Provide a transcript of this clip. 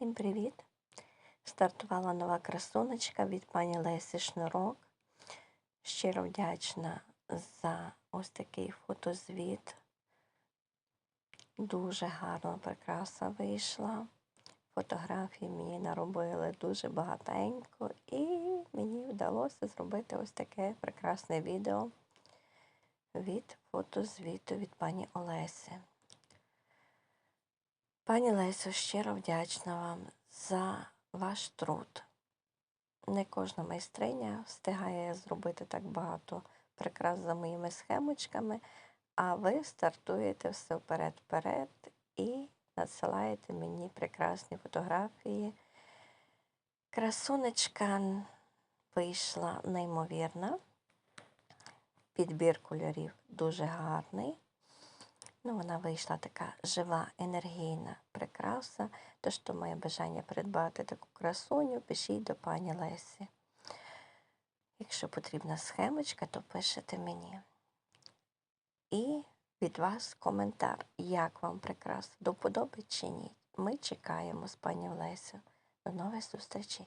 Всім привіт! Стартувала нова красуночка від пані Лесі Шнурок. Щиро вдячна за ось такий фотозвіт. Дуже гарна прикраса вийшла. Фотографії мені наробили дуже багатенько, і мені вдалося зробити ось таке прекрасне відео від фотозвіту від пані Олесі. Пані Лесо, щиро вдячна вам за ваш труд. Не кожна майстриня встигає зробити так багато прикрас за моїми схемочками, а ви стартуєте все вперед-вперед і надсилаєте мені прекрасні фотографії. Красунечка вийшла неймовірна. Підбір кольорів дуже гарний. Ну, вона вийшла така жива, енергійна прикраса. Тож, хто має бажання придбати таку красуню, пишіть до пані Лесі. Якщо потрібна схемочка, то пишете мені. І від вас коментар, як вам прикраса, до вподоби чи ні. Ми чекаємо з пані Лесю. До нових зустрічей!